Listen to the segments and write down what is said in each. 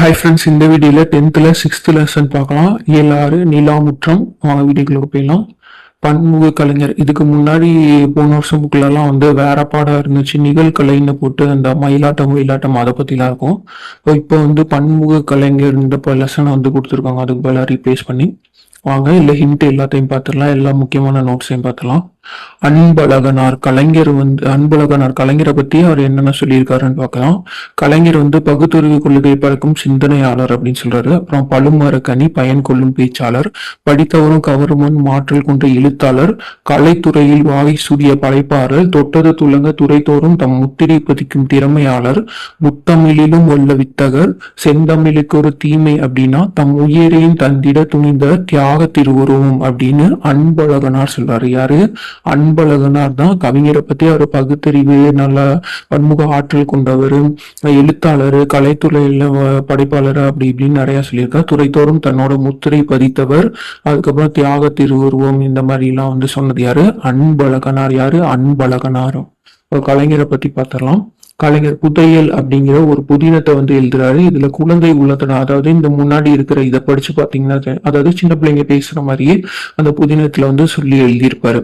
Hi friends இந்த வீடியோவில் டென்த்தில் சிக்ஸ்த்து லெசன் பார்க்கலாம். ஏழாறு நிலாமுற்றம் வாங்க வீடியோக்குள்ள போயிடலாம். பன்முக கலைஞர் இதுக்கு முன்னாடி போன வருஷம் புக்கிலலாம் வந்து வேற பாடம் இருந்துச்சு. நிகழ்கலைன்னு போட்டு அந்த மயிலாட்டம் ஒயிலாட்டம் அதை பற்றிலாம் இருக்கும். இப்போ வந்து பன்முக கலைஞர் இந்த லெசனை வந்து கொடுத்துருக்காங்க. அதுக்கு பதிலாக ரீப்ளேஸ் பண்ணி. வாங்க இல்லை ஹிண்ட் எல்லாத்தையும் பார்த்துடலாம். எல்லா முக்கியமான நோட்ஸையும் பார்த்துடலாம். அன்பழகனார் கலைஞர் வந்து அன்பழகனார் கலைஞரை பற்றி அவர் என்னென்ன சொல்லியிருக்காருன்னு பார்க்கலாம். கலைஞர் வந்து பகுத்தறிவு கொள்கை பழக்கும் சிந்தனையாளர் அப்படின்னு சொல்றாரு. அப்புறம் பழுமரக்கனி பயன் கொள்ளும் பேச்சாளர் படித்தவரும் கவருமன் மாற்றல் கொண்ட எழுத்தாளர் கலைத்துறையில் வாகை சூடிய படைப்பாளர் தொட்டது துலங்க துறைதோறும் தம் முத்திரை பதிக்கும் திறமையாளர் முத்தமிழிலும் உள்ள வித்தகர் செந்தமிழுக்கு ஒரு தீமை அப்படின்னா தம் உயிரையும் தந்திட துணிந்த தியாக திருவுருவம் அப்படின்னு அன்பழகனார் சொல்றாரு. யாரு? அன்பழகனார் தான் கவிஞரை பத்தி அவர் பகுத்தறிவு நல்ல பன்முக ஆற்றல் கொண்டவர் எழுத்தாளர் கலைத்துறையில படைப்பாளர் அப்படி இப்படின்னு நிறைய சொல்லியிருக்கார். துறைதோறும் தன்னோட முத்திரை பதித்தவர். அதுக்கப்புறம் தியாக திருவுருவம் இந்த மாதிரி எல்லாம் வந்து சொன்னது யாரு? அன்பழகனார். யாரு? அன்பழகனாரும் ஒரு கலைஞரை பத்தி பார்த்தரலாம் கலைஞர் புதையல் அப்படிங்கிற ஒரு புதினத்தை வந்து எழுதுறாரு. இதுல குழந்தை உள்ளத்தன அதாவது இந்த முன்னாடி இருக்கிற இதை படிச்சு பாத்தீங்கன்னா அதாவது சின்ன பிள்ளைங்க பேசுற மாதிரியே அந்த புதினத்துல வந்து சொல்லி எழுதியிருப்பாரு.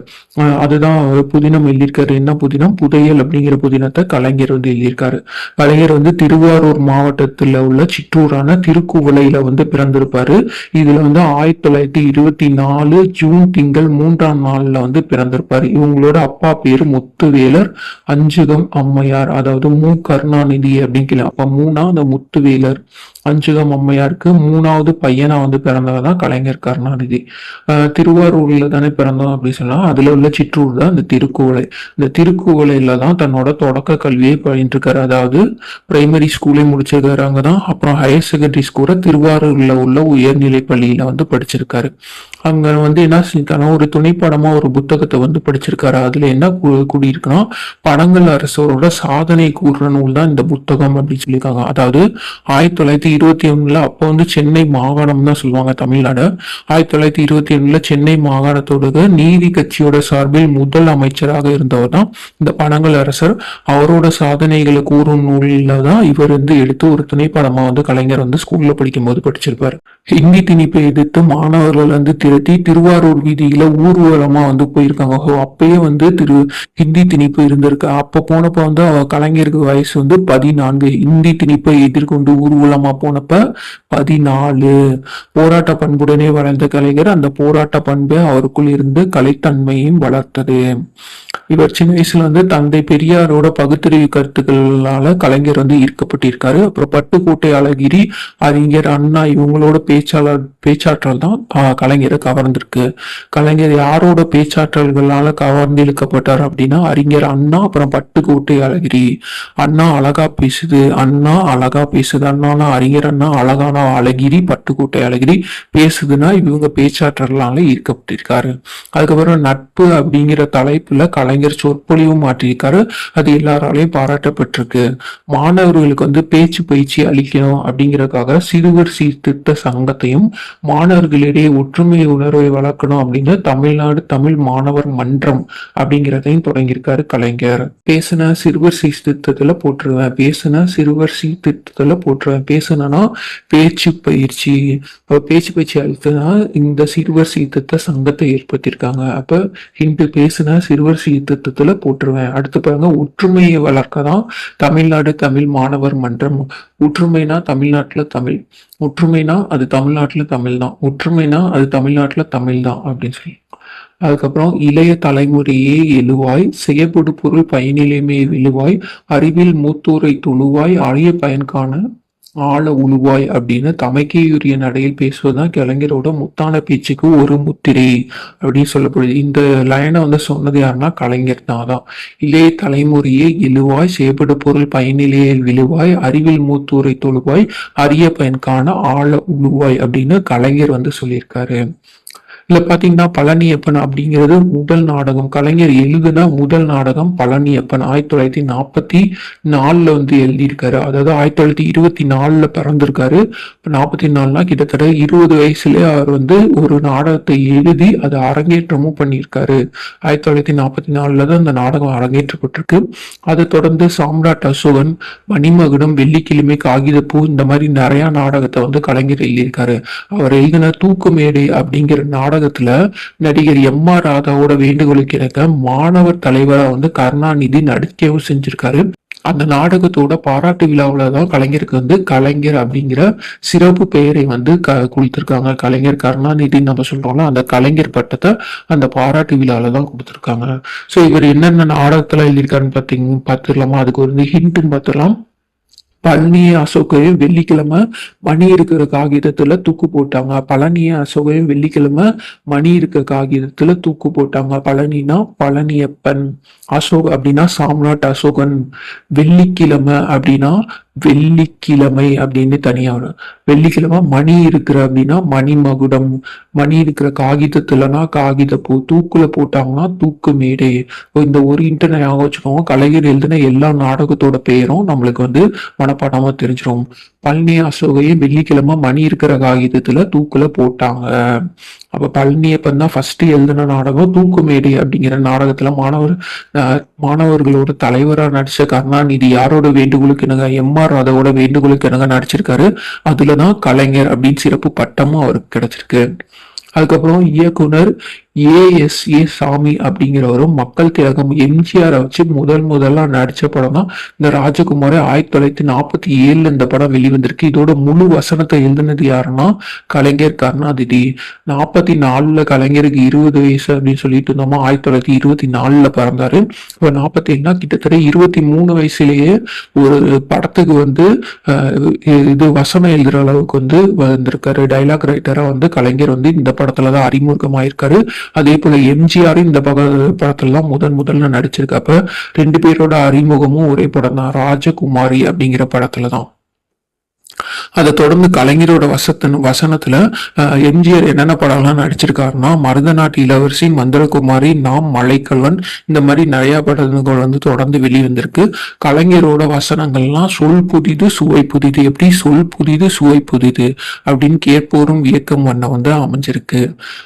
அதுதான் புதினம் எழுதியிருக்காரு. என்ன புதினம்? புதையல் அப்படிங்கிற புதினத்தை கலைஞர் வந்து எழுதியிருக்காரு. கலைஞர் வந்து திருவாரூர் மாவட்டத்துல உள்ள சிற்றூரான திருக்குவளையில வந்து பிறந்திருப்பாரு. இதுல வந்து ஆயிரத்தி தொள்ளாயிரத்தி இருபத்தி நாலு ஜூன் திங்கள் மூன்றாம் நாள்ல வந்து பிறந்திருப்பாரு. இவங்களோட அப்பா பேரு முத்துவேலர் அஞ்சுகம் அம்மையார் அதாவது மு கருணாநிதி அப்படின்னு கேள்வி. அப்ப மூணா அந்த முத்துவேலர் அஞ்சுகம் அம்மையாருக்கு மூணாவது பையனா வந்து பிறந்தவர் தான் கலைஞர் கருணாநிதி. திருவாரூர்ல தானே பிறந்தோம் அப்படின்னு சொன்னா அதுல உள்ள சிற்றூர் தான் இந்த திருக்குவளை இந்த திருக்குவளையில தான் தன்னோட தொடக்க கல்வியை பயின்றிருக்காரு அதாவது பிரைமரி ஸ்கூலே முடிச்சிருக்காரு அங்கதான். அப்புறம் ஹையர் செகண்டரி ஸ்கூல திருவாரூர்ல உள்ள உயர்நிலை பள்ளியில வந்து படிச்சிருக்காரு. அங்க வந்து என்ன செஞ்சிருக்காருன்னா ஒரு துணைப்படமா ஒரு புத்தகத்தை வந்து படிச்சிருக்காரு. அதுல என்ன கு- கூடியிருக்குன்னா படங்கள் அரசரோட சாதனை கூடுற நூல் தான் இந்த புத்தகம் அப்படின்னு சொல்லியிருக்காங்க. அதாவது ஆயிரத்தி தொள்ளாயிரத்தி இருபத்தி ஒண்ணுல அப்போ வந்து சென்னை மாகாணம் தான் சொல்லுவாங்க தமிழ்நாடு. ஆயிரத்தி தொள்ளாயிரத்தி இருபத்தி ஒண்ணுல சென்னை மாகாணத்தோட நீதி கட்சியோட சார்பில் முதல் அமைச்சராக இருந்தவர் தான் இந்த பனங்கல் அரசர். அவரோட சாதனைகளை கூறும் நூலில் தான் இவர் வந்து எடுத்து ஒரு துணைப்படமா வந்து கலைஞர் வந்து ஸ்கூல்ல படிக்கும்போது படிச்சிருப்பார். ஹிந்தி திணிப்பை எதிர்த்து மாணவர்கள் வந்து திரட்டி திருவாரூர் வீதியில ஊர்வலமா வந்து போயிருக்காங்க. அப்பயே வந்து திரு ஹிந்தி திணிப்பு இருந்திருக்கு. அப்ப போனப்ப வந்து கலைஞர் கலைஞருக்கு வயசு வந்து பதினான்கு. இந்தி திணிப்பை எதிர்கொண்டு ஊர்வலமா போனப்ப பதினாலு. போராட்ட பண்புடனே வளர்ந்த கலைஞர் அந்த போராட்ட பண்பு அவருக்குள் இருந்து கலைத்தன்மையும் வளர்த்தது. இவர் சின்ன வயசுல வந்து தந்தை பெரியாரோட பகுத்தறிவு கருத்துக்களால கலைஞர் வந்து ஈர்க்கப்பட்டிருக்காரு. அப்புறம் பட்டுக்கோட்டை அழகிரி அறிஞர் அண்ணா இவங்களோட பேச்சாளர் பேச்சாற்றல் தான் ஆஹ், கலைஞரை கவர்ந்திருக்கு. கலைஞர் யாரோட பேச்சாற்றல்களால கவர்ந்து இழுக்கப்பட்டார் அப்படின்னா அறிஞர் அண்ணா அப்புறம் பட்டுக்கோட்டை அழகிரி. அண்ணா அழகா பேசுது அண்ணா அழகா பேசுது அண்ணா அறிஞர் அண்ணா அழகானா அழகிரி பட்டுக்கோட்டை அழகிரி பேசுதுன்னா இவங்க பேச்சாற்றலால ஈர்க்கப்பட்டிருக்காரு. அதுக்கப்புறம் நட்பு அப்படிங்கிற தலைப்புல கலைஞர் சொற்பொழிவும் மாற்றியிருக்காரு. அது எல்லாராலையும் பாராட்டப்பட்டிருக்கு. மாணவர்களுக்கு வந்து பேச்சு பயிற்சி அளிக்கணும் அப்படிங்கறதுக்காக சிறுவர் சீர்திருத்த சங்கத்தையும் மாணவர்களிடையே ஒற்றுமை உணர்வை வளர்க்கணும் அப்படின்னு தமிழ்நாடு தமிழ் மாணவர் மன்றம் அப்படிங்கிறதையும் தொடங்கியிருக்காரு கலைஞர். பேசுன சிறுவர் சீர்திருத்தத்துல போட்டுருவேன். பேசுன சிறுவர் சீர்திருத்தத்துல போட்டுருவேன். பேசுனா பேச்சு பயிற்சி பேச்சு பேச்சு பயிற்சி இந்த சிறுவர் சீர்திருத்த சங்கத்தை ஏற்படுத்தியிருக்காங்க. அப்ப ஹிந்து பேசுன சிறுவர் சீர்திருத்தத்துல போட்டுருவேன். அடுத்து பாருங்க ஒற்றுமையை வளர்க்க தான் தமிழ்நாடு தமிழ் மாணவர் மன்றம். ஒற்றுமைனா தமிழ்நாட்டுல தமிழ். ஒற்றுமைனா அது தமிழ்நாட்டுல தமிழ் தான் ஒற்றுமைனா அது தமிழ்நாட்டுல தமிழ் தான் அப்படின்னு சொல்லி. அதுக்கப்புறம் இளைய தலைமுறையே எழுவாய் செய்யப்படு பொருள் பயனிலைமே விழுவாய் அறிவில் மூத்தோரை தொழுவாய் அழிய பயன் காண ஆழ உழுவாய் அப்படின்னு தமக்கையுரிய நடையில் பேசுவதுதான் கலைஞரோட முத்தான பேச்சுக்கு ஒரு முத்திரை அப்படின்னு சொல்லப்படுது. இந்த லைனை வந்து சொன்னது யாருன்னா கலைஞர் தான் தான் இளைய தலைமுறையே இழுவாய் செய்யப்பட்ட பொருள் பயனிலையில் விழுவாய் அறிவில் மூத்தூரை தொழுவாய் அரிய பயன்கான ஆழ உழுவாய் அப்படின்னு கலைஞர் வந்து சொல்லியிருக்காரு. இதுல பாத்தீங்கன்னா பழனியப்பன் அப்படிங்கிறது முதல் நாடகம். கலைஞர் எழுதின முதல் நாடகம் பழனியப்பன். ஆயிரத்தி தொள்ளாயிரத்தி நாற்பத்தி நாலுல வந்து எழுதியிருக்காரு. அதாவது ஆயிரத்தி தொள்ளாயிரத்தி இருபத்தி நாலுல பிறந்திருக்காரு. நாற்பத்தி நாலுனா கிட்டத்தட்ட இருபது வயசுலயே அவர் வந்து ஒரு நாடகத்தை எழுதி அதை அரங்கேற்றமும் பண்ணியிருக்காரு. ஆயிரத்தி தொள்ளாயிரத்தி நாற்பத்தி நாலுல தான் அந்த நாடகம் அரங்கேற்றப்பட்டிருக்கு. அதை தொடர்ந்து சாம்ராட் அசோகன் மணிமகுடம் வெள்ளிக்கிழமை காகிதப்பூ இந்த மாதிரி நிறைய நாடகத்தை வந்து கலைஞர் எழுதியிருக்காரு. அவர் எழுதின தூக்குமேடை அப்படிங்கிற நாடகம் நாடகத்துல நடிகர் எம் ஆர் ராதாவோட வேண்டுகோளுக்கு இணங்க மாணவர் தலைவரா வந்து கருணாநிதி நடிக்கவும் செஞ்சிருக்காரு. அந்த நாடகத்தோட பாராட்டு விழாவில் தான் கலைஞருக்கு வந்து கலைஞர் அப்படிங்கிற சிறப்பு பெயரை வந்து க கொடுத்துருக்காங்க. கலைஞர் கருணாநிதி நம்ம சொல்றோம்ல அந்த கலைஞர் பட்டத்தை அந்த பாராட்டு விழாவில் தான் கொடுத்துருக்காங்க. ஸோ இவர் என்னென்ன நாடகத்தில் எழுதியிருக்காருன்னு பார்த்தீங்க பார்த்துடலாமா அதுக்கு ஒரு ஹிண்ட்டுன்னு பார்த்துடலாம் பழனிய அசோகையும் வெள்ளிக்கிழமை மணி இருக்கிற காகிதத்துல தூக்கு போட்டாங்க. பழனிய அசோகையும் வெள்ளிக்கிழமை மணி இருக்க காகிதத்துல தூக்கு போட்டாங்க. பழனினா பழனியப்பன். அசோக் அப்படின்னா சாம்ராட் அசோகன். வெள்ளிக்கிழமை அப்படின்னா வெள்ளிக்கிழமை அப்படின்னு தனியா வரும் வெள்ளிக்கிழமை மணி இருக்கிற அப்படின்னா மணி மகுடம். மணி இருக்கிற காகிதத்துலனா காகித பூ தூக்குல போட்டாங்கன்னா தூக்கு மேடை. இந்த ஒரு இன்டர்நெட் ஞாபகம் வச்சுக்கோங்க. கலைஞர் எழுதின எல்லா நாடகத்தோட பெயரும் நம்மளுக்கு வந்து மனப்பாடமா தெரிஞ்சிடும் பழனி அசோகையும் வெள்ளிக்கிழமை மணி இருக்கிற காகிதத்துல தூக்குல போட்டாங்க. அப்ப பழனியப்பன் தான் ஃபர்ஸ்ட் எழுதின நாடகம் தூக்குமேடை அப்படிங்கிற நாடகத்துல மாணவர் அஹ், மாணவர்களோட தலைவரா நடிச்ச கருணாநிதி. யாரோட வேண்டுகோளுக்கு என்னங்க? எம்ஆர் ஆர் ராதாவோட வேண்டுகோளுக்கு இணங்க நடிச்சிருக்காரு. அதுலதான் கலைஞர் அப்படின்னு சிறப்பு பட்டமும் அவருக்கு கிடைச்சிருக்கு. அதுக்கப்புறம் இயக்குனர் ஏஎஸ்ஏ சாமி அப்படிங்கிறவரும் மக்கள் திலகம் எம்ஜிஆரை வச்சு முதல் முதல்ல நடித்த படம் தான் இந்த ராஜகுமார் ஆயிரத்தி தொள்ளாயிரத்தி நாற்பத்தி ஏழில் இந்த படம் வெளிவந்திருக்கு. இதோட முழு வசனத்தை எழுதினது யாருன்னா கலைஞர் கருணாநிதி. நாற்பத்தி நாலில் கலைஞருக்கு இருபது வயசு அப்படின்னு சொல்லிட்டு இருந்தோமா ஆயிரத்தி தொள்ளாயிரத்தி இருபத்தி நாலில் பிறந்தாரு. இப்போ நாற்பத்தி ஏழுனா கிட்டத்தட்ட இருபத்தி மூணு வயசுலேயே ஒரு படத்துக்கு வந்து இது வசனம் எழுதுகிற அளவுக்கு வந்து வந்திருக்காரு. டைலாக் ரைட்டராக வந்து கலைஞர் வந்து இந்த படம் படத்துல தான் அறிமுகமாயிருக்காரு. அதே போல எம்ஜிஆர் இந்த பக படத்துல தான் முதன் முதல்ல நடிச்சிருக்கப்ப ரெண்டு பேரோட அறிமுகமும் ஒரே படம் தான் ராஜகுமாரி அப்படிங்கிற படத்துல தான் அதை தொடர்ந்து கலைஞரோட வசத்தின் வசனத்துல எம்ஜிஆர் என்னென்ன படம்லாம் நடிச்சிருக்காருன்னா மருதநாட்டு இளவரசி மந்திரகுமாரி நாம் மலைக்கல்வன். இந்த மாதிரி நிறைய படங்கள் வந்து தொடர்ந்து வெளிவந்திருக்கு. கலைஞரோட வசனங்கள்லாம் சொல் புதிது சுவை புதிது. எப்படி சொல் புதிது சுவை புதிது அப்படின்னு கேட்போரும் வியக்கம் வண்ண வந்து அமைஞ்சிருக்கு.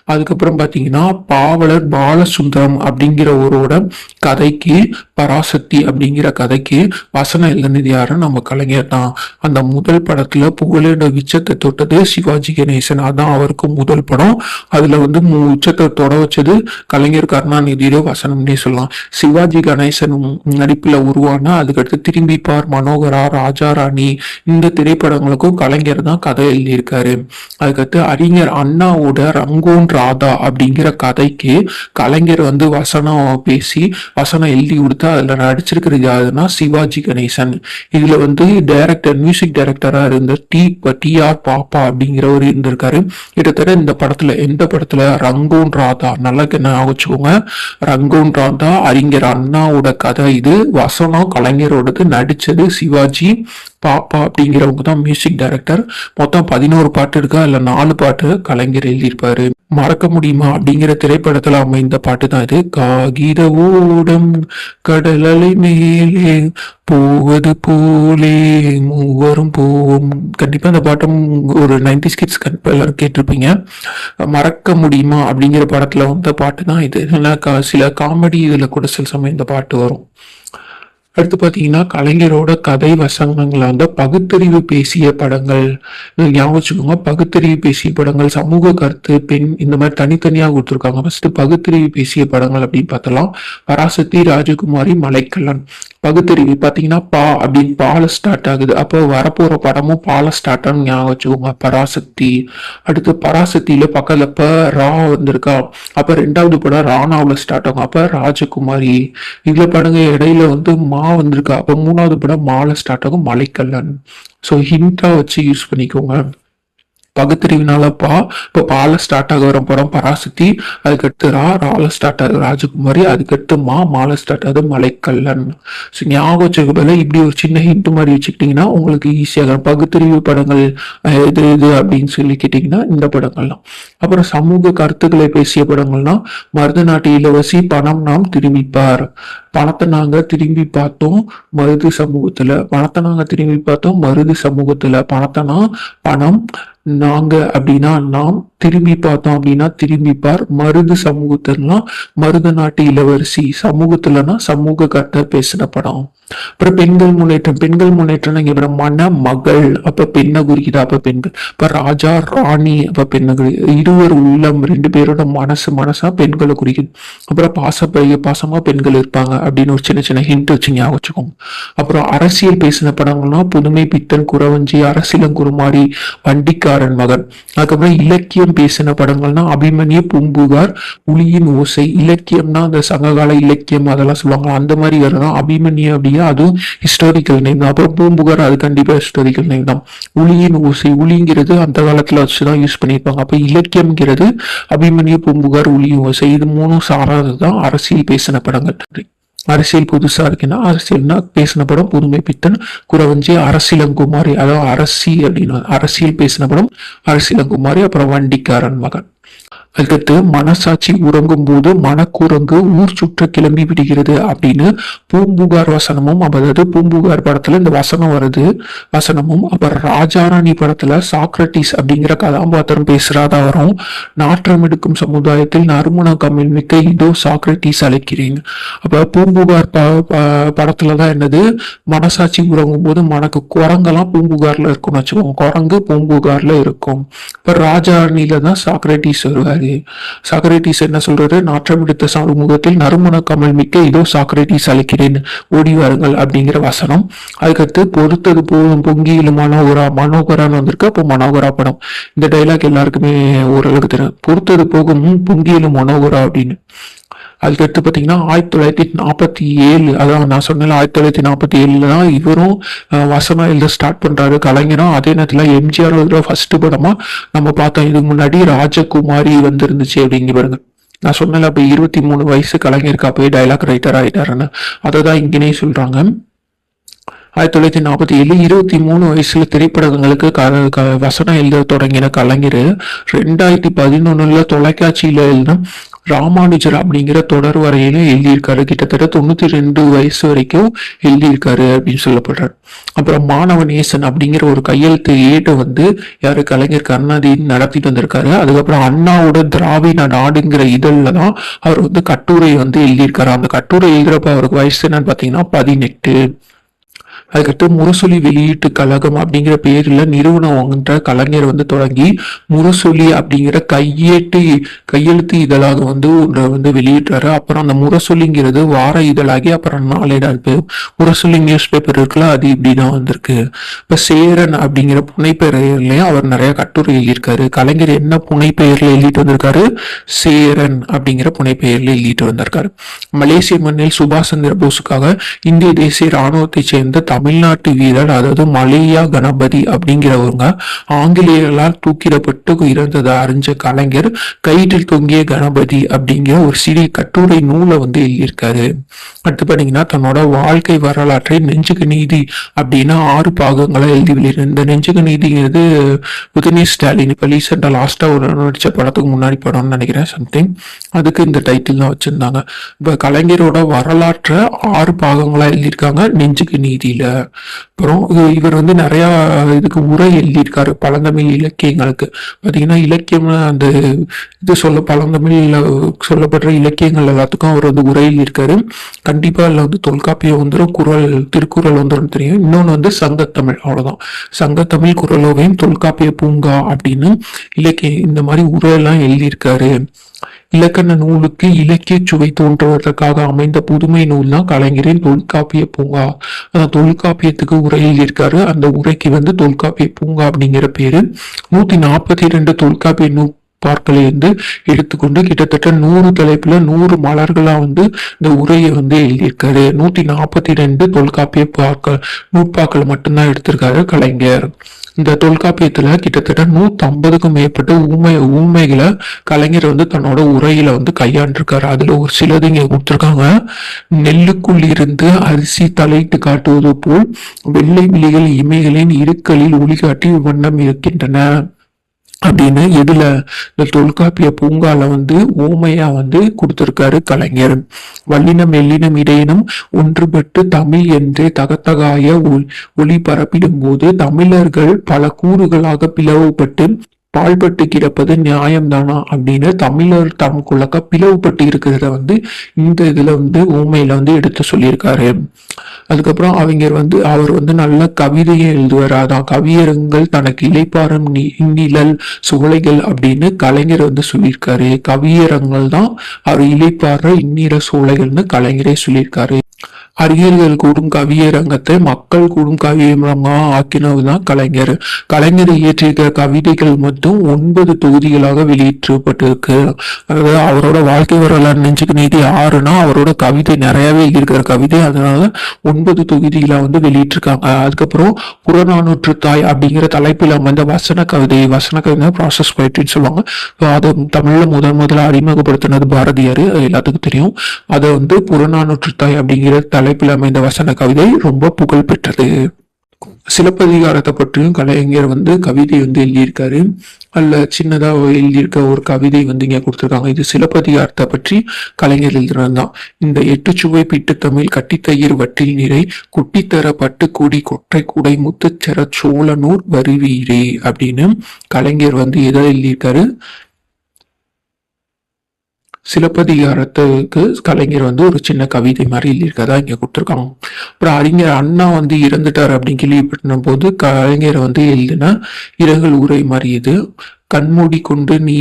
அதுக்கப்புறம் பாத்தீங்கன்னா பாவலர் பாலசுந்தரம் அப்படிங்கிற ஒருவரோட கதைக்கு பராசக்தி அப்படிங்கிற கதைக்கு வசனம் எழுதினது யாரும் நம்ம கலைஞர் தான். அந்த முதல் படத்துல புகழோட உச்சத்தை தொட்டது சிவாஜி கணேசன். அதான் அவருக்கு முதல் படம். அதுல வந்து மு- உச்சத்தை தொட வச்சது கலைஞர் கருணாநிதியோட வசனம்னே சொல்லலாம். சிவாஜி கணேசன் நடிப்புல உருவான அதுக்கடுத்து திரும்பி பார் மனோகரா ராஜா ராணி இந்த திரைப்படங்களுக்கும் கலைஞர் தான் கதை எழுதியிருக்காரு. அதுக்கடுத்து அறிஞர் அண்ணாவோட ரங்கோன் ராதா அப்படிங்கிற கதைக்கு கலைஞர் வந்து வசனம் பேசி வசனம் எழுதி கொடுத்து அதுல நடிச்சிருக்கிறது யாருன்னா சிவாஜி கணேசன். இதுல வந்து டைரக்டர் மியூசிக் டைரக்டரா இருந்த டி டி ஆர் பாப்பா அப்படிங்கிறவர் இருந்திருக்காரு. கிட்டத்தட்ட இந்த படத்துல எந்த படத்துல? ரங்கோன் ராதா. நல்லா ஞாபகம் வச்சுக்கோங்க. ரங்கோன் ராதா அறிஞர் அண்ணாவோட கதை இது. வசனம் கலைஞரோடது நடிச்சது சிவாஜி பாப்பா அப்படிங்கிறவங்க தான் மியூசிக் டைரக்டர் மொத்தம் பதினோரு பாட்டு இருக்கா? இல்ல நாலு பாட்டு கலைஞர் எழுதியிருப்பாரு. மறக்க முடியுமா அப்படிங்கிற திரைப்படத்துல அமைந்த பாட்டு தான் இது. காகித ஓடம் கடலலை மேலே போவது போலே மூவரும் போவோம். கண்டிப்பா அந்த பாட்டம் ஒரு நைன்டி ஸ்கிட்ஸ் கண்டிப்பா எல்லாரும் கேட்டிருப்பீங்க. மறக்க முடியுமா? அப்படிங்கிற படத்துல வந்த பாட்டு தான் இது. கா- சில காமெடி இதுல கூட சில சமயம் இந்த பாட்டு வரும். அடுத்து பார்த்தீங்கன்னா கலைஞரோட கதை வசனங்களை வந்து பகுத்தறிவு பேசிய படங்கள். ஞாபகம் வச்சுக்கோங்க பகுத்தறிவு பேசிய படங்கள் சமூக கருத்து பெண் இந்த மாதிரி தனித்தனியாக கொடுத்துருக்காங்க. ஃபர்ஸ்ட் பகுத்தறிவு பேசிய படங்கள் அப்படின்னு பார்த்தலாம் பராசக்தி ராஜகுமாரி மலைக்கல்லன். பகுத்தறிவு பார்த்தீங்கன்னா பா அப்படின்னு பால ஸ்டார்ட் ஆகுது. அப்போ வரப்போற படமும் பால ஸ்டார்ட் ஆகும் ஞாபகம் வச்சுக்கோங்க பராசக்தி. அடுத்து பராசக்தியில பக்கத்துல இப்போ ரா வந்திருக்கா. அப்ப ரெண்டாவது படம் ராணாவில் ஸ்டார்ட் ஆகும். அப்ப ராஜகுமாரி. இதுல படங்க இடையில வந்து மா மா வந்திருக்கா. அப்போ மூணாவது படம் மாலை ஸ்டார்ட் ஆகும். மலைக்கல்லன். ஸோ ஹிண்டா வச்சு யூஸ் பண்ணிக்கோங்க. பகுத்தறிவினால பா இப்போ பால ஸ்டார்ட் ஆக வர படம். பராசக்தி அதுக்கடுத்து ரா ரால ஸ்டார்ட் ஆகுது. ராஜகுமாரி அதுக்கடுத்து மா மாலை ஸ்டார்ட் ஆகுது. மலைக்கல்லன். ஸோ ஞாபகம் வச்சுக்க பதில் இப்படி ஒரு சின்ன ஹிண்ட் மாதிரி வச்சுக்கிட்டீங்கன்னா உங்களுக்கு ஈஸியாக பகுத்தறிவு படங்கள் எது இது இது அப்படின்னு சொல்லி கேட்டிங்கன்னா இந்த படங்கள்லாம். அப்புறம் சமூக கருத்துக்களை பேசிய படங்கள்னா மருத நாட்டு இளவரசி பணம் நாம் திரும்பிப்பார். பணத்தை நாங்க திரும்பி பார்த்தோம் மருது சமூகத்துல. பணத்தை நாங்க திரும்பி பார்த்தோம் மருது சமூகத்துல. பணத்தைனா பணம் நாங்க அப்படின்னா நாம் திரும்பி பார்த்தோம் அப்படின்னா திரும்பிப்பார். மருது சமூகத்துலனா மருத நாட்டு இளவரசி. சமூகத்துலனா சமூக கருத்தை பேசின படம். அப்புறம் பெண்கள் முன்னேற்றம். பெண்கள் முன்னேற்றம் இங்க அப்புறம் மன மகள் அப்ப பெண்ணை குறிக்குது அப்ப பெண்கள். இப்ப ராஜா ராணி அப்ப பெண்ணை குறிக்குது இருவர் உள்ளம் ரெண்டு பேரோட மனசு மனசா பெண்களை குறிக்குது அப்புறம் பாசப்பைய பாசமா பெண்கள் இருப்பாங்க அப்படின்னு ஒரு சின்ன சின்ன ஹிண்ட் வச்சு ஞாபகம் வச்சுக்கோங்க. அப்புறம் அரசியல் பேசின படங்கள்னா புதுமை பித்தன் குறவஞ்சி அரசியலங்குருமாரி வண்டிக்காரன் மகன். அதுக்கப்புறம் இலக்கியம் பேசின படங்கள்னா அபிமன்யு பூம்புகார் புலியின் ஓசை இலக்கியம்னா அந்த சங்ககால இலக்கியம் அதெல்லாம் சொல்லுவாங்க அந்த மாதிரி வரதான் அபிமன்யு அப்படின்னா அதுவும் ஹிஸ்டாரிக்கல் நேம் தான். அப்புறம் பூம்புகார் அது கண்டிப்பா ஹிஸ்டாரிக்கல் நேம் தான். உளியின் ஓசை உளிங்கிறது அந்த காலத்துல வச்சுதான் யூஸ் பண்ணியிருப்பாங்க. அப்ப இலக்கியம்ங்கிறது அபிமன்யு பூம்புகார் உளியின் ஓசை இது மூணும் சாராததுதான் அரசியல் பேசின படங்கள். அரசியல் புதுசா இருக்குன்னா அரசியல்னா பேசின படம் புதுமை பித்தன் குறவஞ்சி அரசியலங்குமாரி அதாவது அரசி அப்படின்னு அரசியல் பேசின படம் அரசியலங்குமாரி அப்புறம் வண்டிக்காரன் மகன். அடுத்து மனசாட்சி உறங்கும் போது மனக்குரங்கு ஊர் சுற்ற கிளம்பி விடுகிறது அப்படின்னு பூம்புகார் வசனமும் அதாவது பூம்புகார் படத்துல இந்த வசனம் வருது. வசனமும் அப்புறம் ராஜாராணி படத்துல சாக்ரட்டிஸ் அப்படிங்கிற கதாபாத்திரம் பேசுறதா வரும். நாற்றம் எடுக்கும் சமுதாயத்தில் நறுமண கம்மில் மிக்க இதோ சாக்ரட்டிஸ் அழைக்கிறீங்க அப்ப பூம்புகார் ப படத்துலதான் என்னது? மனசாட்சி உறங்கும் போது மனக்கு குரங்கெல்லாம் பூம்புகார்ல இருக்கும்னு வச்சுக்கோங்க. குரங்கு பூம்புகார்ல இருக்கும். இப்ப ராஜாராணில தான் சாக்ரட்டிஸ் வருவார். சொல்றாரு சாக்ரட்டிஸ் என்ன சொல்றாரு? நாற்றம் எடுத்த சமூகத்தில் நறுமண கமல் மிக்க இதோ சாக்ரட்டிஸ் அழைக்கிறேன் ஓடி வாருங்கள் அப்படிங்கிற வசனம். அதுக்கடுத்து பொறுத்தது போதும் பொங்கியிலும் மனோகரா மனோகரான்னு வந்திருக்கு. அப்போ மனோகரா படம். இந்த டைலாக் எல்லாருக்குமே ஓரளவுக்கு தெரியும். பொறுத்தது போகும் பொங்கியிலும் மனோகரா அப்படின்னு. அதுக்கடுத்து பார்த்தீங்கன்னா ஆயிரத்தி தொள்ளாயிரத்தி நாற்பத்தி ஏழு அதான் நான் சொன்னேன் ஆயிரத்தி தொள்ளாயிரத்தி நாற்பத்தி ஏழுல தான் இவரும் வசனம் எழுத ஸ்டார்ட் பண்ணுறாரு கலைஞரும் அதே நேரத்தில் எம்ஜிஆர் எழுதுற ஃபர்ஸ்ட் படமாக நம்ம பார்த்தோம். இதுக்கு முன்னாடி ராஜகுமாரி வந்துருந்துச்சு அப்படிங்க பாருங்க. நான் சொன்னல அப்போ இருபத்தி மூணு வயசு கலைஞருக்கு அப்பவே டைலாக் ரைட்டர் ஆகிட்டாருன்னு அதை தான் இங்கேனே சொல்கிறாங்க ஆயிரத்தி தொள்ளாயிரத்தி நாற்பத்தி ஏழு இருபத்தி மூணு வயசுல திரைப்படங்களுக்கு க வசனம் எழுத தொடங்கின கலைஞர் ரெண்டாயிரத்தி பதினொன்னுல தொலைக்காட்சியில எழுதின ராமானுஜர் அப்படிங்கிற தொடர் வரையில எழுதியிருக்காரு. கிட்டத்தட்ட தொண்ணூத்தி ரெண்டு வயசு வரைக்கும் எழுதியிருக்காரு அப்படின்னு சொல்லப்படுறாரு. அப்புறம் மாணவ நேசன் அப்படிங்கிற ஒரு கையெழுத்து ஏட்டை வந்து யாரு? கலைஞர் கருணாநிதி நடத்திட்டு வந்திருக்காரு. அதுக்கப்புறம் அண்ணாவோட திராவிட நாடுங்கிற இதழில் தான் அவர் வந்து கட்டுரை வந்து எழுதியிருக்காரு. அந்த கட்டுரை எழுதுறப்ப அவருக்கு வயசு என்னன்னு பாத்தீங்கன்னா பதினெட்டு. அதுக்கடுத்து முரசொலி வெளியீட்டு கழகம் அப்படிங்கிற பேர்ல நிறுவனம் என்ற கலைஞர் வந்து தொடங்கி முரசொலி அப்படிங்கிற கையேட்டு கையெழுத்து இதழாக வந்து ஒன்றை வந்து வெளியிட்டாரு. அப்புறம் அந்த முரசொலிங்கிறது வார இதழாகி அப்புறம் நாளேடாக முரசொலி நியூஸ் பேப்பர் இருக்குல்ல அது இப்படிதான் வந்திருக்கு. இப்ப சேரன் அப்படிங்கிற புனைப்பெயர்லையும் அவர் நிறைய கட்டுரை எழுதியிருக்காரு. கலைஞர் என்ன புனைப்பெயர்ல எழுதிட்டு வந்திருக்காரு? சேரன் அப்படிங்கிற புனைப்பெயர்ல எழுதிட்டு வந்திருக்காரு. மலேசிய மண்ணில் சுபாஷ் சந்திர போஸுக்காக இந்திய தேசிய ராணுவத்தை சேர்ந்த தமிழ்நாட்டு வீரர் அதாவது மலையா கணபதி அப்படிங்கிறவங்க ஆங்கிலேயர்களால் தூக்கிடப்பட்டு இறந்ததை அறிஞ்ச கலைஞர் கயிற்றில் தொங்கிய கணபதி அப்படிங்கிற ஒரு சிறிய கட்டுரை நூலை வந்து எழுதியிருக்காரு. அடுத்து பாத்தீங்கன்னா தன்னோட வாழ்க்கை வரலாற்றை நெஞ்சுக்கு நீதி அப்படின்னா ஆறு பாகங்களை எழுதி வெளியிரு இந்த நெஞ்சுக்கு நீதிங்கிறது உதயநிதி ஸ்டாலின் இப்ப ரீசெண்டா லாஸ்டா ஒரு நடிச்ச படத்துக்கு முன்னாடி படம்னு நினைக்கிறேன் சம்திங் அதுக்கு இந்த டைட்டில் தான் வச்சிருந்தாங்க. இப்ப கலைஞரோட வரலாற்றை ஆறு பாகங்களா எழுதியிருக்காங்க நெஞ்சுக்கு நீதியில. அப்புறம் இவர் வந்து நிறைய இதுக்கு உரை எழுதியிருக்காரு பழந்தமிழ் இலக்கியங்களுக்கு. பார்த்தீங்கன்னா இலக்கியம் அந்த இது சொல்ல பழந்தமிழில் சொல்லப்படுற இலக்கியங்கள் எல்லாத்துக்கும் அவர் வந்து உரை எழுதியிருக்காரு. கண்டிப்பா அதில் வந்து தொல்காப்பியம் வந்துடும் குரல் திருக்குறள் வந்துடும் தெரியும். இன்னொன்று வந்து சங்கத்தமிழ் அவ்வளவுதான். சங்கத்தமிழ் குரலோவையும் தொல்காப்பிய பூங்கா அப்படின்னு இலக்கிய இந்த மாதிரி உரை எல்லாம் எழுதியிருக்காரு. இலக்கண நூலுக்கு இலக்கிய சுவை தோன்றுவதற்காக அமைந்த புதுமை நூல் தான் கலைஞரின் தொல்காப்பிய பூங்கா. அந்த தொல்காப்பியத்துக்கு உரையில் இருக்காரு அந்த உரைக்கு வந்து தொல்காப்பிய பூங்கா அப்படிங்கிற பேரு. நூத்தி நாற்பத்தி ரெண்டு தொல்காப்பிய நூ பார்க்கலை எடுத்துக்கொண்டு கிட்டத்தட்ட நூறு தலைப்புல நூறு மலர்களா வந்து இந்த உரையை வந்து எழுதியிருக்காரு. நூத்தி நாற்பத்தி ரெண்டு தொல்காப்பிய பார்க்க நூற்பாக்கள் மட்டும்தான் எடுத்திருக்காரு கலைஞர். இந்த தொல்காப்பியத்துல கிட்டத்தட்ட நூத்தி ஐம்பதுக்கும் மேற்பட்ட ஊமை ஊமைகளை கலைஞர் வந்து தன்னோட உரையில வந்து கையாண்டிருக்காரு. அதுல ஒரு சிலது இங்க கொடுத்துருக்காங்க. நெல்லுக்குள் இருந்து அரிசி தலையிட்டு காட்டுவது போல் வெள்ளை விழிகள் இமைகளின் இருக்களில் ஒளிகாட்டி வண்ணம் இருக்கின்றன. அப்படின்னு எதுல இந்த தொல்காப்பிய பூங்கால வந்து ஊமையா வந்து கொடுத்திருக்காரு கலைஞர். வல்லினம் எல்லினம் இடையினம் ஒன்றுபட்டு தமிழ் என்றே தகத்தகாய ஒ- ஒளி பரப்பிடும் போது தமிழர்கள் பல கூறுகளாக பிளவுபட்டு பாழ்பட்டு கிடப்பது நியாயம்தானா அப்படின்னு தமிழர் தமக்குள்ளக்க பிளவுபட்டு இருக்கிறத வந்து இந்த இதுல வந்து ஊமையில வந்து எடுத்து சொல்லியிருக்காரு. அதுக்கப்புறம் அவங்க வந்து அவர் வந்து நல்ல கவிதையை எழுதுவார்? அதான் கவியரங்கள் தனக்கு இலைப்பாரம் நிழல் சோலைகள் அப்படின்னு கலைஞர் வந்து சொல்லியிருக்காரு. கவியரங்கள் தான் அவர் இலைப்பாடுற இன்னிற சோலைகள்னு கலைஞரே சொல்லியிருக்காரு. அறிஞர்கள் கூடும் கவியரங்கத்தை மக்கள் கூடும் கவியரங்கமா ஆக்கினது தான் கலைஞர். கலைஞர் இயற்றியிருக்கிற கவிதைகள் மட்டும் ஒன்பது தொகுதிகளாக வெளியிட்டப்பட்டிருக்கு அதாவது அவரோட வாழ்க்கை வரலாறு நெஞ்சுக்கு நீதி ஆறுனா அவரோட கவிதை நிறையவே இருக்கிற கவிதை. அதனால ஒன்பது தொகுதிகளை வந்து வெளியிட்டிருக்காங்க. அதுக்கப்புறம் புறநானூற்று தாய் அப்படிங்கிற தலைப்பில் அமைந்த வசன கவிதை வசன கவிதை ப்ராசஸ் போயிட்டுன்னு சொல்லுவாங்க. அதை தமிழ்ல முதன் முதல்ல அறிமுகப்படுத்தினது பாரதியார். அது எல்லாத்துக்கும் தெரியும். அதை வந்து புறநானூற்று தாய் அப்படிங்கிற தலைப்பில் அமைந்த வசன கவிதை ரொம்ப புகழ் பெற்றது. சிலப்பதிகாரத்தை பற்றியும் கலைஞர் வந்து கவிதை வந்து எழுதியிருக்காரு. அல்ல சின்னதாக எழுதியிருக்க ஒரு கவிதை வந்து இங்கே கொடுத்துருக்காங்க. இது சிலப்பதிகாரத்தை பற்றி கலைஞர் எழுதுறது தான் இந்த எட்டு சுவை பிட்டு தமிழ் கட்டித்தயிர் வட்டில் நிறை குட்டித்தர பட்டு கொற்றை குடை முத்துச்சர சோழனூர் வருவீரே அப்படின்னு கலைஞர் வந்து எதை எழுதியிருக்காரு? சிலப்பதிகாரத்துக்கு கலைஞர் வந்து ஒரு சின்ன கவிதை மாதிரி எழுதியிருக்கதா இங்கே கொடுத்துருக்காங்க. அப்புறம் அறிஞர் அண்ணா வந்து இறந்துட்டார் அப்படின்னு கேள்விப்பட்டின போது கலைஞர் வந்து எழுதின இரகல் உரை மாதிரி இது. கண்மூடி கொண்டு நீ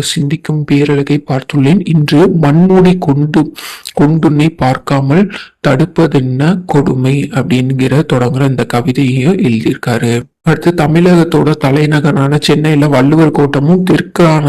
சிந்திக்கும் பேரழகை பார்த்துள்ளேன். இன்று மண்மூடி கொண்டு கொண்டுன்னை பார்க்காமல் தடுப்பதென்ன கொடுமை? அப்படிங்கிற தொடங்குற இந்த கவிதையையும் எழுதியிருக்காரு. அடுத்து தமிழகத்தோட தலைநகரான சென்னையில வள்ளுவர் கோட்டமும் தெற்கான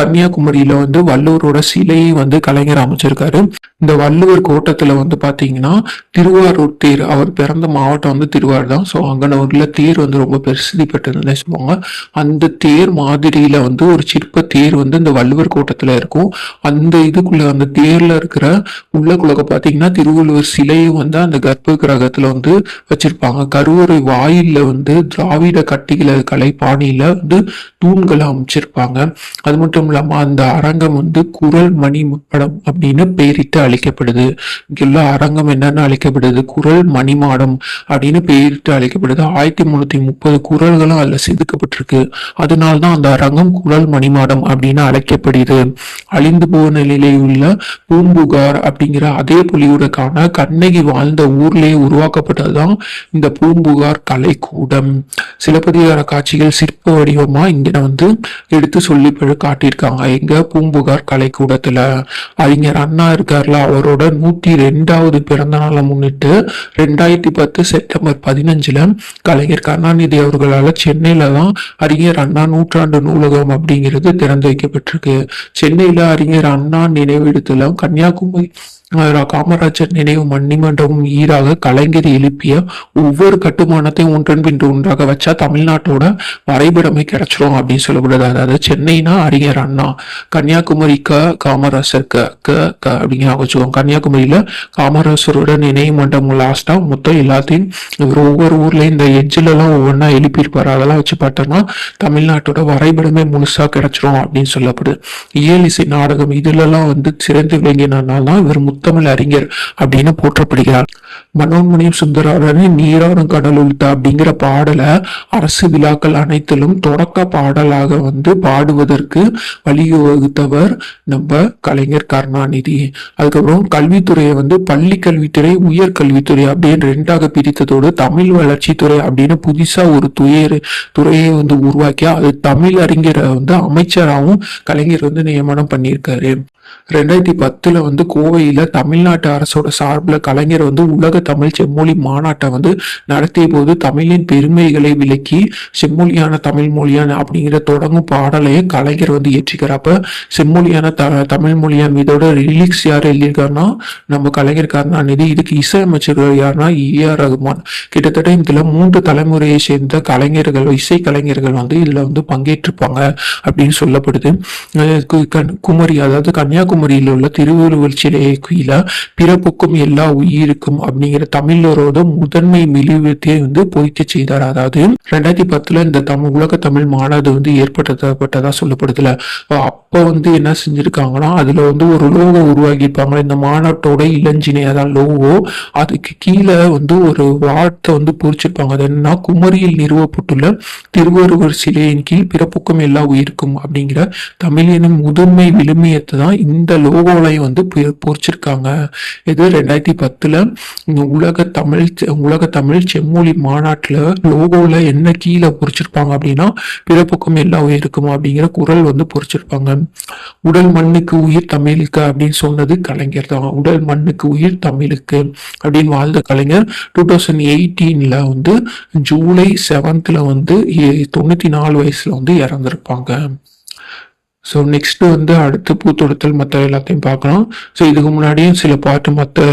கன்னியாகுமரியில வந்து வள்ளுவரோட சிலையை வந்து கலைஞர் அமைச்சிருக்காரு. இந்த வள்ளுவர் கோட்டத்துல வந்து பாத்தீங்கன்னா திருவாரூர் தேர் அவர் பிறந்த மாவட்டம் வந்து திருவாரூர் தான். ஸோ அங்கனூர்ல தேர் வந்து ரொம்ப பிரசித்தி பெற்றதுன்னு சொல்லுவாங்க அந்த தேர் மாதிரியில வந்து ஒரு சிற்ப தேர் வந்து இந்த வள்ளுவர் கோட்டத்துல இருக்கும். அந்த இதுக்குள்ள அந்த தேர்ல இருக்கிற உள்ளக்குள்ள பாத்தீங்கன்னா திருவள்ளுவர் சிலையும் வந்து அந்த கர்ப்ப கிரகத்துல வந்து வச்சிருப்பாங்க. கருவறை வாயிலில் வந்து திராவிட கட்டிகள கலை பாணியில வந்து தூண்களை அமைச்சிருப்பாங்க. அது மட்டும் இல்லாம அந்த அரங்கம் வந்து குரல் மணி படம் அப்படின்னு பெயரிட்டு அழைக்கப்படுது. இங்குள்ள அரங்கம் என்னன்னு அழைக்கப்படுது? குரல் மணிமாடம் அப்படின்னு பெயரிட்டு அழைக்கப்படுது. ஆயிரத்தி முன்னூத்தி முப்பது குரல்களும் அதுல செதுக்கப்பட்டிருக்கு. அதனால்தான் அந்த அரங்கம் குரல் மணிமாடம் அப்படின்னு அழைக்கப்படுது. அழிந்து போன நிலையில் உள்ள பூம்புகார் அப்படிங்கிற அதே புலியூருக்கான கண்ணகி வாழ்ந்த ஊர்லயே உருவாக்கப்பட்டதுதான் இந்த பூம்புகார் கலைக்கூடம். சிலப்பதிகார காட்சிகள் சிற்ப வடிவமா இங்க வந்து எடுத்து சொல்லி காட்டியிருக்காங்க. எங்க பூம்புகார் கலைக்கூடத்துல. அறிஞர் அண்ணா இருக்கார்ல அவரோட நூத்தி ரெண்டாவது பிறந்த நாளை முன்னிட்டு ரெண்டாயிரத்தி பத்து செப்டம்பர் பதினஞ்சுல கலைஞர் கருணாநிதி அவர்களால சென்னையில தான் அறிஞர் அண்ணா நூற்றாண்டு நூலகம் அப்படிங்கிறது திறந்து வைக்கப்பட்டிருக்கு. சென்னையில அறிஞர் அண்ணா நினைவிடத்துல கன்னியாகுமரி காமராஜர் நினைவு மணிமண்டபம் ஈராக கலைஞர் எழுப்பிய ஒவ்வொரு கட்டுமானத்தையும் ஒன்றன் பின் ஒன்றாக வச்சா தமிழ்நாட்டோட வரைபடமே கிடைச்சிரும் அப்படின்னு சொல்லக்கூடாது அதாவது சென்னைனா அறிஞர் அண்ணா கன்னியாகுமரி க காமராசர் க க க அப்படிங்கிற வச்சுக்கோங்க. கன்னியாகுமரியில காமராசரோட நினைவு மண்டபம் லாஸ்டா மொத்தம் எல்லாத்தையும் இவர் ஒவ்வொரு ஊர்ல இந்த எட்ஜில எல்லாம் ஒவ்வொன்றா எழுப்பியிருப்பார். அதெல்லாம் வச்சு பார்த்தோம்னா தமிழ்நாட்டோட வரைபடமே முழுசா கிடைச்சிரும் அப்படின்னு சொல்லப்படுது. இயலிசை நாடகம் இதுலலாம் வந்து சிறந்து விளங்கினால்தான் தான் இவர் முத்தமிழ் அறிஞர் அப்படின்னு போற்றப்படுகிறார். மனோன்மணியம் சுந்தரராஜன் நீராறும் கடல் அப்படிங்கிற பாடலை அரசு விழாக்கள் அனைத்திலும் தொடக்க பாடலாக வந்து பாடுவதற்கு வழிவகுத்தவர் நம்ம கலைஞர் கருணாநிதி. அதுக்கப்புறம் கல்வித்துறையை வந்து பள்ளி கல்வித்துறை உயர் கல்வித்துறை அப்படின்னு ரெண்டாக பிரித்ததோடு தமிழ் வளர்ச்சித்துறை அப்படின்னு புதுசா ஒரு துயர் துறையை வந்து உருவாக்கி அது தமிழ் அறிஞரை வந்து அமைச்சராகவும் கலைஞர் வந்து நியமனம் பண்ணியிருக்காரு. ரெண்டாயிரத்தி பத்துல வந்து கோவையில தமிழ்நாட்டு அரசோட சார்பில் கலைஞர் வந்து உலக தமிழ் செம்மொழி மாநாட்டை வந்து நடத்திய போது தமிழின் பெருமைகளை விளக்கி செம்மொழியான தமிழ் மொழியான அப்படிங்கிற தொடங்கும் பாடலையே கலைஞர் வந்து ஏற்றிக்கிறப்ப செம்மொழியான த தமிழ் மொழியான இதோட ரிலீக்ஸ் யார் எழுதியிருக்காருன்னா நம்ம கலைஞர் கருணாநிதி இதுக்கு இசையமைச்சர்கள் யாருன்னா ஏ ஆர் ரகுமான். கிட்டத்தட்ட இதுல மூன்று தலைமுறையை சேர்ந்த கலைஞர்கள் இசை கலைஞர்கள் வந்து இதுல வந்து பங்கேற்றிருப்பாங்க அப்படின்னு சொல்லப்படுது. குமரி அதாவது கன்னியாகுமரியில் உள்ள திருவள்ளுவர் சிலையை கீழே பிறப்புக்கும் எல்லா உயிருக்கும் அப்படிங்கிற தமிழரோட முதன்மை மெலிவத்தை வந்து பொய்க்க செய்தார். அதாவது ரெண்டாயிரத்தி பத்துல இந்த தமிழ் உலக தமிழ் மாநாடு வந்து ஏற்படுத்தப்பட்டதா சொல்லப்படுதுல. அப்ப வந்து என்ன செஞ்சிருக்காங்கன்னா அதுல வந்து ஒரு லோகோ உருவாக்கியிருப்பாங்க இந்த மாநாட்டோட இளஞ்சினை அதான் லோகோ. அதுக்கு கீழே வந்து ஒரு வார்த்தை வந்து பொறிச்சிருப்பாங்க. அது என்னன்னா குமரியில் நிறுவப்பட்டுள்ள திருவள்ளுவர் சிலையின் கீழ் பிறப்புக்கும் எல்லா உயிருக்கும் அப்படிங்கிற தமிழினும் முதன்மை விழுமியத்தை தான் இந்த லோகோலையும் வந்து பொ- பொறிச்சிருக்காங்க இது ரெண்டாயிரத்தி பத்துல உலக தமிழ் உலக தமிழ் செம்மொழி மாநாட்டில் லோகோவில் என்ன கீழே பொறிச்சிருப்பாங்க அப்படின்னா பிறப்புக்கும் எல்லா உயிருக்கும் அப்படிங்கிற குரல் வந்து பொறிச்சிருப்பாங்க. உடல் மண்ணுக்கு உயிர் தமிழுக்கு அப்படின்னு சொன்னது கலைஞர் தான். உடல் மண்ணுக்கு உயிர் தமிழுக்கு அப்படின்னு வாழ்ந்த கலைஞர் டூ தௌசண்ட் எயிட்டீன்ல வந்து ஜூலை செவன்த்ல வந்து எ- தொண்ணூத்தி நாலு வயசுல வந்து இறந்திருப்பாங்க. ஸோ நெக்ஸ்ட் வந்து அடுத்து பூத்தொடுத்தல் மற்ற எல்லாத்தையும் பார்க்கலாம் ஸோ இதுக்கு முன்னாடியும் சில பாட்டு மற்ற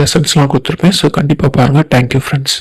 லெசன்ஸ்லாம் கொடுத்துருப்பேன். ஸோ கண்டிப்பாக பாருங்கள் தேங்க்யூ ஃப்ரெண்ட்ஸ்